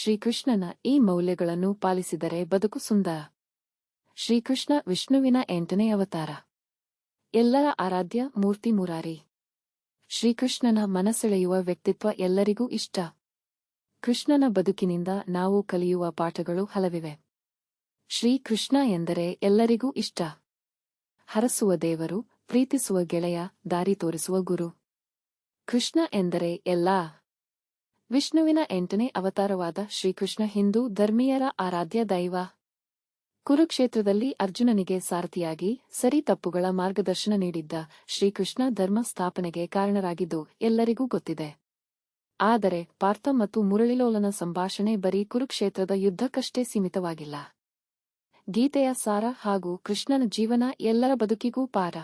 ಶ್ರೀಕೃಷ್ಣನ ಈ ಮೌಲ್ಯಗಳನ್ನು ಪಾಲಿಸಿದರೆ ಬದುಕು ಸುಂದರ. ಶ್ರೀಕೃಷ್ಣ ವಿಷ್ಣುವಿನ ಎಂಟನೇ ಅವತಾರ. ಎಲ್ಲರ ಆರಾಧ್ಯ ಮೂರ್ತಿ ಮುರಾರಿ. ಶ್ರೀಕೃಷ್ಣನ ಮನಸೆಳೆಯುವ ವ್ಯಕ್ತಿತ್ವ ಎಲ್ಲರಿಗೂ ಇಷ್ಟ. ಕೃಷ್ಣನ ಬದುಕಿನಿಂದ ನಾವು ಕಲಿಯುವ ಪಾಠಗಳು ಹಲವಿವೆ. ಶ್ರೀಕೃಷ್ಣ ಎಂದರೆ ಎಲ್ಲರಿಗೂ ಇಷ್ಟ. ಹರಸುವ ದೇವರು, ಪ್ರೀತಿಸುವ ಗೆಳೆಯ, ದಾರಿ ತೋರಿಸುವ ಗುರು. ಕೃಷ್ಣ ಎಂದರೆ ಎಲ್ಲಾ. ವಿಷ್ಣುವಿನ ಎಂಟನೇ ಅವತಾರವಾದ ಶ್ರೀಕೃಷ್ಣ ಹಿಂದೂ ಧರ್ಮೀಯರ ಆರಾಧ್ಯ ದೈವ. ಕುರುಕ್ಷೇತ್ರದಲ್ಲಿ ಅರ್ಜುನನಿಗೆ ಸಾರಥಿಯಾಗಿ ಸರಿ ತಪ್ಪುಗಳ ಮಾರ್ಗದರ್ಶನ ನೀಡಿದ್ದ ಶ್ರೀಕೃಷ್ಣ ಧರ್ಮ ಸ್ಥಾಪನೆಗೆ ಕಾರಣರಾಗಿದ್ದು ಎಲ್ಲರಿಗೂ ಗೊತ್ತಿದೆ. ಆದರೆ ಪಾರ್ಥ ಮತ್ತು ಮುರಳಿಲೋಲನ ಸಂಭಾಷಣೆ ಬರೀ ಕುರುಕ್ಷೇತ್ರದ ಯುದ್ಧಕ್ಕಷ್ಟೇ ಸೀಮಿತವಾಗಿಲ್ಲ. ಗೀತೆಯ ಸಾರ ಹಾಗೂ ಕೃಷ್ಣನ ಜೀವನ ಎಲ್ಲರ ಬದುಕಿಗೂ ಪಾರ.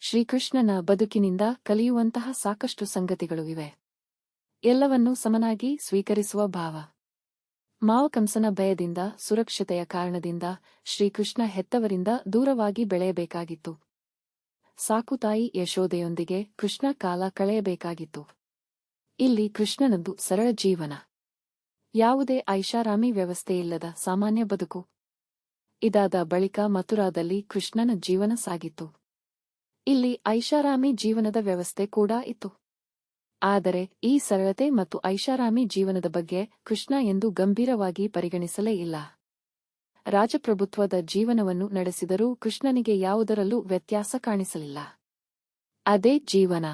ಶ್ರೀಕೃಷ್ಣನ ಬದುಕಿನಿಂದ ಕಲಿಯುವಂತಹ ಸಾಕಷ್ಟು ಸಂಗತಿಗಳು ಇವೆ. ಎಲ್ಲವನ್ನೂ ಸಮನಾಗಿ ಸ್ವೀಕರಿಸುವ ಭಾವ. ಮಾವಕಂಸನ ಭಯದಿಂದ, ಸುರಕ್ಷತೆಯ ಕಾರಣದಿಂದ, ಶ್ರೀಕೃಷ್ಣ ಹೆತ್ತವರಿಂದ ದೂರವಾಗಿ ಬೆಳೆಯಬೇಕಾಗಿತ್ತು. ಸಾಕುತಾಯಿ ಯಶೋದೆಯೊಂದಿಗೆ ಕೃಷ್ಣ ಕಾಲ ಕಳೆಯಬೇಕಾಗಿತ್ತು. ಇಲ್ಲಿ ಕೃಷ್ಣನದ್ದು ಸರಳ ಜೀವನ. ಯಾವುದೇ ಐಷಾರಾಮಿ ವ್ಯವಸ್ಥೆಯಿಲ್ಲದ ಸಾಮಾನ್ಯ ಬದುಕು. ಇದಾದ ಬಳಿಕ ಮಥುರಾದಲ್ಲಿ ಕೃಷ್ಣನ ಜೀವನ ಸಾಗಿತ್ತು. ಇಲ್ಲಿ ಐಷಾರಾಮಿ ಜೀವನದ ವ್ಯವಸ್ಥೆ ಕೂಡ ಇತ್ತು. ಆದರೆ ಈ ಸರಳತೆ ಮತ್ತು ಐಷಾರಾಮಿ ಜೀವನದ ಬಗ್ಗೆ ಕೃಷ್ಣ ಎಂದು ಗಂಭೀರವಾಗಿ ಪರಿಗಣಿಸಲೇ ಇಲ್ಲ. ರಾಜಪ್ರಭುತ್ವದ ಜೀವನವನ್ನು ನಡೆಸಿದರೂ ಕೃಷ್ಣನಿಗೆ ಯಾವುದರಲ್ಲೂ ವ್ಯತ್ಯಾಸ ಕಾಣಿಸಲಿಲ್ಲ. ಅದೇ ಜೀವನ.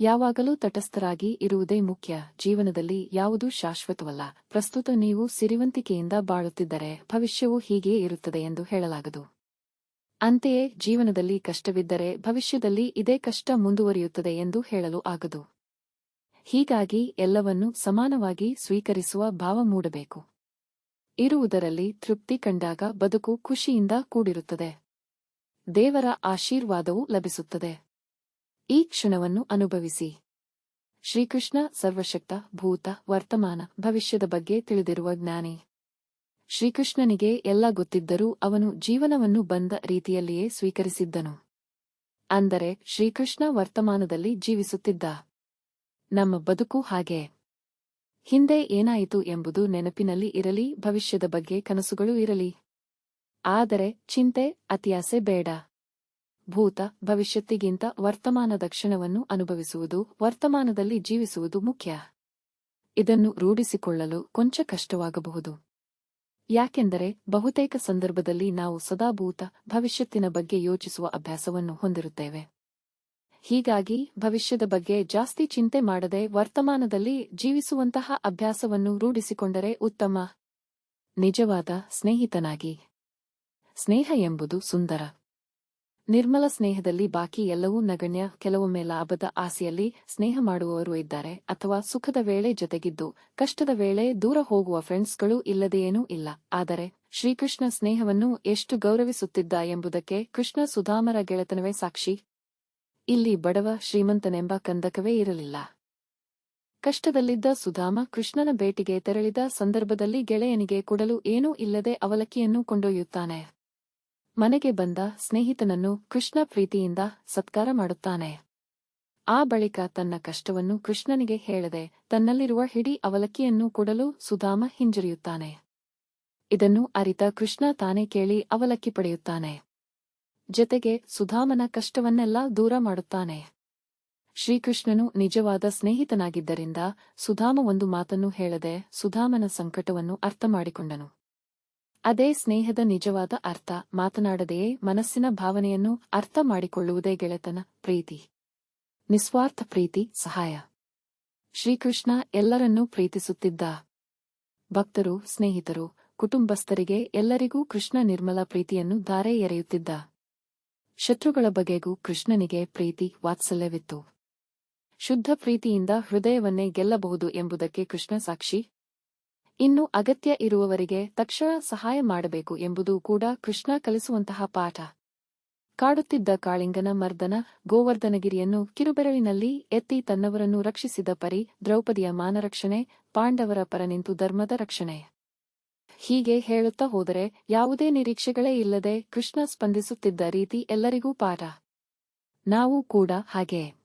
ಯಾವಾಗಲೂ ತಟಸ್ಥರಾಗಿ ಇರುವುದೇ ಮುಖ್ಯ. ಜೀವನದಲ್ಲಿ ಯಾವುದೂ ಶಾಶ್ವತವಲ್ಲ. ಪ್ರಸ್ತುತ ನೀವು ಸಿರಿವಂತಿಕೆಯಿಂದ ಬಾಳುತ್ತಿದ್ದರೆ ಭವಿಷ್ಯವು ಹೀಗೆಯೇ ಇರುತ್ತದೆ ಎಂದು ಹೇಳಲಾಗದು. ಅಂತೆಯೇ ಜೀವನದಲ್ಲಿ ಕಷ್ಟವಿದ್ದರೆ ಭವಿಷ್ಯದಲ್ಲಿ ಇದೇ ಕಷ್ಟ ಮುಂದುವರಿಯುತ್ತದೆ ಎಂದು ಹೇಳಲು ಆಗದು. ಹೀಗಾಗಿ ಎಲ್ಲವನ್ನೂ ಸಮಾನವಾಗಿ ಸ್ವೀಕರಿಸುವ ಭಾವ ಮೂಡಬೇಕು. ಇರುವುದರಲ್ಲಿ ತೃಪ್ತಿ ಕಂಡಾಗ ಬದುಕು ಖುಷಿಯಿಂದ ಕೂಡಿರುತ್ತದೆ. ದೇವರ ಆಶೀರ್ವಾದವೂ ಲಭಿಸುತ್ತದೆ. ಈ ಕ್ಷಣವನ್ನು ಅನುಭವಿಸಿ. ಶ್ರೀಕೃಷ್ಣ ಸರ್ವಶಕ್ತ ಭೂತ ವರ್ತಮಾನ ಭವಿಷ್ಯದ ಬಗ್ಗೆ ತಿಳಿದಿರುವ ಜ್ಞಾನಿ. ಶ್ರೀಕೃಷ್ಣನಿಗೆ ಎಲ್ಲ ಗೊತ್ತಿದ್ದರೂ ಅವನು ಜೀವನವನ್ನು ಬಂದ ರೀತಿಯಲ್ಲಿಯೇ ಸ್ವೀಕರಿಸಿದ್ದನು. ಅಂದರೆ ಶ್ರೀಕೃಷ್ಣ ವರ್ತಮಾನದಲ್ಲಿ ಜೀವಿಸುತ್ತಿದ್ದ. ನಮ್ಮ ಬದುಕು ಹಾಗೆ. ಹಿಂದೆ ಏನಾಯಿತು ಎಂಬುದು ನೆನಪಿನಲ್ಲಿ ಇರಲಿ, ಭವಿಷ್ಯದ ಬಗ್ಗೆ ಕನಸುಗಳು ಇರಲಿ. ಆದರೆ ಚಿಂತೆ, ಅತಿಯಾಸೆ ಬೇಡ. ಭೂತ ಭವಿಷ್ಯತ್ತಿಗಿಂತ ವರ್ತಮಾನದ ಕ್ಷಣವನ್ನು ಅನುಭವಿಸುವುದು, ವರ್ತಮಾನದಲ್ಲಿ ಜೀವಿಸುವುದು ಮುಖ್ಯ. ಇದನ್ನು ರೂಢಿಸಿಕೊಳ್ಳಲು ಕೊಂಚ ಕಷ್ಟವಾಗಬಹುದು. ಯಾಕೆಂದರೆ ಬಹುತೇಕ ಸಂದರ್ಭದಲ್ಲಿ ನಾವು ಸದಾಭೂತ ಭವಿಷ್ಯತ್ತಿನ ಬಗ್ಗೆ ಯೋಚಿಸುವ ಅಭ್ಯಾಸವನ್ನು ಹೊಂದಿರುತ್ತೇವೆ. ಹೀಗಾಗಿ ಭವಿಷ್ಯದ ಬಗ್ಗೆ ಜಾಸ್ತಿ ಚಿಂತೆ ಮಾಡದೆ ವರ್ತಮಾನದಲ್ಲಿ ಜೀವಿಸುವಂತಹ ಅಭ್ಯಾಸವನ್ನು ರೂಢಿಸಿಕೊಂಡರೆ ಉತ್ತಮ. ನಿಜವಾದ ಸ್ನೇಹಿತನಾಗಿ. ಸ್ನೇಹ ಎಂಬುದು ಸುಂದರ. ನಿರ್ಮಲ ಸ್ನೇಹದಲ್ಲಿ ಬಾಕಿ ಎಲ್ಲವೂ ನಗಣ್ಯ, ಕೆಲವೊಮ್ಮೆ ಲಾಭದ ಆಸೆಯಲ್ಲಿ ಸ್ನೇಹ ಮಾಡುವವರು ಇದ್ದಾರೆ ಅಥವಾ ಸುಖದ ವೇಳೆ ಜೊತೆಗಿದ್ದು, ಕಷ್ಟದ ವೇಳೆ ದೂರ ಹೋಗುವ ಫ್ರೆಂಡ್ಸ್ಗಳು ಇಲ್ಲದೆಯೇನೂ ಇಲ್ಲ. ಆದರೆ, ಶ್ರೀಕೃಷ್ಣ ಸ್ನೇಹವನ್ನು ಎಷ್ಟು ಗೌರವಿಸುತ್ತಿದ್ದ ಎಂಬುದಕ್ಕೆ ಕೃಷ್ಣ ಸುಧಾಮರ ಗೆಳೆತನವೇ ಸಾಕ್ಷಿ. ಇಲ್ಲಿ ಬಡವ, ಶ್ರೀಮಂತನೆಂಬ ಕಂದಕವೇ ಇರಲಿಲ್ಲ. ಕಷ್ಟದಲ್ಲಿದ್ದ ಸುಧಾಮ ಕೃಷ್ಣನ ಭೇಟಿಗೆ ತೆರಳಿದ ಸಂದರ್ಭದಲ್ಲಿ ಗೆಳೆಯನಿಗೆ ಕೊಡಲು ಏನೂ ಇಲ್ಲದೆ ಅವಲಕ್ಕಿಯನ್ನು ಕೊಂಡೊಯ್ಯುತ್ತಾನೆ. ಮನೆಗೆ ಬಂದ ಸ್ನೇಹಿತನನ್ನು ಕೃಷ್ಣ ಪ್ರೀತಿಯಿಂದ ಸತ್ಕಾರ ಮಾಡುತ್ತಾನೆ. ಆ ಬಳಿಕ ತನ್ನ ಕಷ್ಟವನ್ನು ಕೃಷ್ಣನಿಗೆ ಹೇಳದೆ ತನ್ನಲ್ಲಿರುವ ಹಿಡಿ ಅವಲಕ್ಕಿಯನ್ನು ಕೊಡಲು ಸುಧಾಮ ಹಿಂಜರಿಯುತ್ತಾನೆ. ಇದನ್ನು ಅರಿತ ಕೃಷ್ಣ ತಾನೇ ಕೇಳಿ ಅವಲಕ್ಕಿ ಪಡೆಯುತ್ತಾನೆ. ಜತೆಗೆ ಸುಧಾಮನ ಕಷ್ಟವನ್ನೆಲ್ಲ ದೂರ ಮಾಡುತ್ತಾನೆ. ಶ್ರೀಕೃಷ್ಣನು ನಿಜವಾದ ಸ್ನೇಹಿತನಾಗಿದ್ದರಿಂದ ಸುಧಾಮ ಒಂದು ಮಾತನ್ನು ಹೇಳದೆ ಸುಧಾಮನ ಸಂಕಟವನ್ನು ಅರ್ಥ ಮಾಡಿಕೊಂಡನು. ಅದೇ ಸ್ನೇಹದ ನಿಜವಾದ ಅರ್ಥ. ಮಾತನಾಡದೆಯೇ ಮನಸ್ಸಿನ ಭಾವನೆಯನ್ನು ಅರ್ಥ ಮಾಡಿಕೊಳ್ಳುವುದೇ ಗೆಳೆತನ, ಪ್ರೀತಿ. ನಿಸ್ವಾರ್ಥ ಪ್ರೀತಿ, ಸಹಾಯ. ಶ್ರೀಕೃಷ್ಣ ಎಲ್ಲರನ್ನೂ ಪ್ರೀತಿಸುತ್ತಿದ್ದ. ಭಕ್ತರು, ಸ್ನೇಹಿತರು, ಕುಟುಂಬಸ್ಥರಿಗೆ ಎಲ್ಲರಿಗೂ ಕೃಷ್ಣ ನಿರ್ಮಲ ಪ್ರೀತಿಯನ್ನು ಧಾರೆ ಎರೆಯುತ್ತಿದ್ದ. ಶತ್ರುಗಳ ಬಗೆಗೂ ಕೃಷ್ಣನಿಗೆ ಪ್ರೀತಿ, ವಾತ್ಸಲ್ಯವಿತ್ತು. ಶುದ್ಧ ಪ್ರೀತಿಯಿಂದ ಹೃದಯವನ್ನೇ ಗೆಲ್ಲಬಹುದು ಎಂಬುದಕ್ಕೆ ಕೃಷ್ಣ ಸಾಕ್ಷಿ. ಇನ್ನು ಅಗತ್ಯ ಇರುವವರಿಗೆ ತಕ್ಷಣ ಸಹಾಯ ಮಾಡಬೇಕು ಎಂಬುದು ಕೂಡ ಕೃಷ್ಣ ಕಲಿಸುವಂತಹ ಪಾಠ. ಕಾಡುತ್ತಿದ್ದ ಕಾಳಿಂಗನ ಮರ್ದನ ಗೋವರ್ಧನಗಿರಿಯನ್ನು ಕಿರುಬೆರಳಿನಲ್ಲಿ ಎತ್ತಿ ತನ್ನವರನ್ನು ರಕ್ಷಿಸಿದ ಪರಿ ದ್ರೌಪದಿಯ ಮಾನರಕ್ಷಣೆ, ಪಾಂಡವರ ಪರ ನಿಂತು ಧರ್ಮದ ರಕ್ಷಣೆ. ಹೀಗೆ ಹೇಳುತ್ತಾ ಹೋದರೆ ಯಾವುದೇ ನಿರೀಕ್ಷೆಗಳೇ ಇಲ್ಲದೆ ಕೃಷ್ಣ ಸ್ಪಂದಿಸುತ್ತಿದ್ದ ರೀತಿ ಎಲ್ಲರಿಗೂ ಪಾಠ. ನಾವು ಕೂಡ ಹಾಗೆ.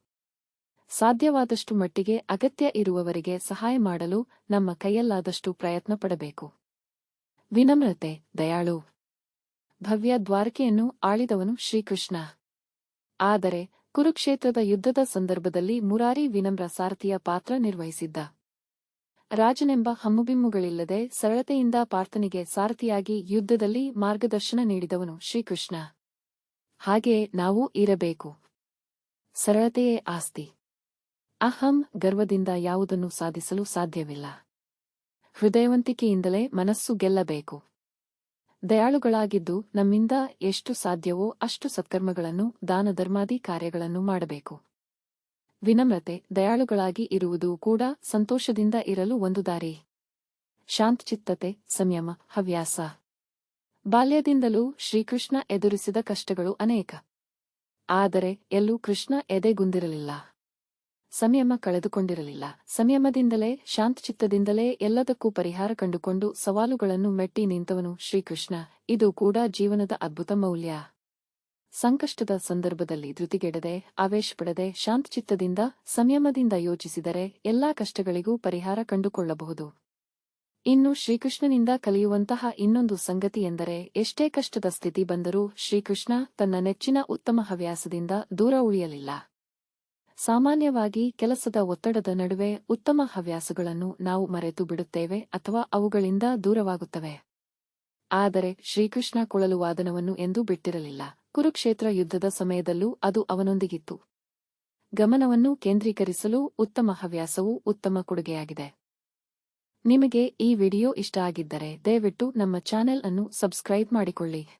ಸಾಧ್ಯವಾದಷ್ಟು ಮಟ್ಟಿಗೆ ಅಗತ್ಯ ಇರುವವರಿಗೆ ಸಹಾಯ ಮಾಡಲು ನಮ್ಮ ಕೈಯಲ್ಲಾದಷ್ಟು ಪ್ರಯತ್ನ ಪಡಬೇಕು. ವಿನಮ್ರತೆ, ದಯಾಳು. ಭವ್ಯ ದ್ವಾರಕೆಯನ್ನು ಆಳಿದವನು ಶ್ರೀಕೃಷ್ಣ. ಆದರೆ ಕುರುಕ್ಷೇತ್ರದ ಯುದ್ಧದ ಸಂದರ್ಭದಲ್ಲಿ ಮುರಾರಿ ವಿನಮ್ರ ಸಾರಥಿಯ ಪಾತ್ರ ನಿರ್ವಹಿಸಿದ್ದ. ರಾಜನೆಂಬ ಹಮ್ಮುಬಿಮ್ಮುಗಳಿಲ್ಲದೆ ಸರಳತೆಯಿಂದ ಪಾರ್ಥನಿಗೆ ಸಾರಥಿಯಾಗಿ ಯುದ್ಧದಲ್ಲಿ ಮಾರ್ಗದರ್ಶನ ನೀಡಿದವನು ಶ್ರೀಕೃಷ್ಣ. ಹಾಗೆಯೇ ನಾವು ಇರಬೇಕು. ಸರಳತೆಯೇ ಆಸ್ತಿ. ಅಹಂ ಗರ್ವದಿಂದ ಯಾವುದನ್ನು ಸಾಧಿಸಲು ಸಾಧ್ಯವಿಲ್ಲ. ಹೃದಯವಂತಿಕೆಯಿಂದಲೇ ಮನಸ್ಸು ಗೆಲ್ಲಬೇಕು. ದಯಾಳುಗಳಾಗಿದ್ದು ನಮ್ಮಿಂದ ಎಷ್ಟು ಸಾಧ್ಯವೋ ಅಷ್ಟು ಸತ್ಕರ್ಮಗಳನ್ನು, ದಾನಧರ್ಮಾದಿ ಕಾರ್ಯಗಳನ್ನು ಮಾಡಬೇಕು. ವಿನಮ್ರತೆ, ದಯಾಳುಗಳಾಗಿ ಇರುವುದು ಕೂಡ ಸಂತೋಷದಿಂದ ಇರಲು ಒಂದು ದಾರಿ. ಶಾಂತಚಿತ್ತತೆ, ಸಂಯಮ, ಹವ್ಯಾಸ. ಬಾಲ್ಯದಿಂದಲೂ ಶ್ರೀಕೃಷ್ಣ ಎದುರಿಸಿದ ಕಷ್ಟಗಳು ಅನೇಕ. ಆದರೆ ಎಲ್ಲೂ ಕೃಷ್ಣ ಎದೆಗುಂದಿರಲಿಲ್ಲ. ಸಂಯಮ ಕಳೆದುಕೊಂಡಿರಲಿಲ್ಲ. ಸಂಯಮದಿಂದಲೇ, ಶಾಂತಚಿತ್ತದಿಂದಲೇ ಎಲ್ಲದಕ್ಕೂ ಪರಿಹಾರ ಕಂಡುಕೊಂಡು ಸವಾಲುಗಳನ್ನು ಮೆಟ್ಟಿ ನಿಂತವನು ಶ್ರೀಕೃಷ್ಣ. ಇದು ಕೂಡ ಜೀವನದ ಅದ್ಭುತ ಮೌಲ್ಯ. ಸಂಕಷ್ಟದ ಸಂದರ್ಭದಲ್ಲಿ ಧೃತಿಗೆಡದೆ, ಆವೇಶಪಡದೆ, ಶಾಂತಚಿತ್ತದಿಂದ, ಸಂಯಮದಿಂದ ಯೋಚಿಸಿದರೆ ಎಲ್ಲಾ ಕಷ್ಟಗಳಿಗೂ ಪರಿಹಾರ ಕಂಡುಕೊಳ್ಳಬಹುದು. ಇನ್ನು ಶ್ರೀಕೃಷ್ಣನಿಂದ ಕಲಿಯುವಂತಹ ಇನ್ನೊಂದು ಸಂಗತಿ ಎಂದರೆ, ಎಷ್ಟೇ ಕಷ್ಟದ ಸ್ಥಿತಿ ಬಂದರೂ ಶ್ರೀಕೃಷ್ಣ ತನ್ನ ನೆಚ್ಚಿನ ಉತ್ತಮ ಹವ್ಯಾಸದಿಂದ ದೂರ ಉಳಿಯಲಿಲ್ಲ. ಸಾಮಾನ್ಯವಾಗಿ ಕೆಲಸದ ಒತ್ತಡದ ನಡುವೆ ಉತ್ತಮ ಹವ್ಯಾಸಗಳನ್ನು ನಾವು ಮರೆತು ಬಿಡುತ್ತೇವೆ ಅಥವಾ ಅವುಗಳಿಂದ ದೂರವಾಗುತ್ತವೆ. ಆದರೆ ಶ್ರೀಕೃಷ್ಣ ಕೊಳಲು ವಾದನವನ್ನು ಎಂದೂ ಬಿಟ್ಟಿರಲಿಲ್ಲ. ಕುರುಕ್ಷೇತ್ರ ಯುದ್ಧದ ಸಮಯದಲ್ಲೂ ಅದು ಅವನೊಂದಿಗಿತ್ತು. ಗಮನವನ್ನು ಕೇಂದ್ರೀಕರಿಸಲು ಉತ್ತಮ ಹವ್ಯಾಸವು ಉತ್ತಮ ಕೊಡುಗೆಯಾಗಿದೆ. ನಿಮಗೆ ಈ ವಿಡಿಯೋ ಇಷ್ಟ ಆಗಿದ್ದರೆ ದಯವಿಟ್ಟು ನಮ್ಮ ಚಾನೆಲ್ ಅನ್ನು ಸಬ್ಸ್ಕ್ರೈಬ್ ಮಾಡಿಕೊಳ್ಳಿ.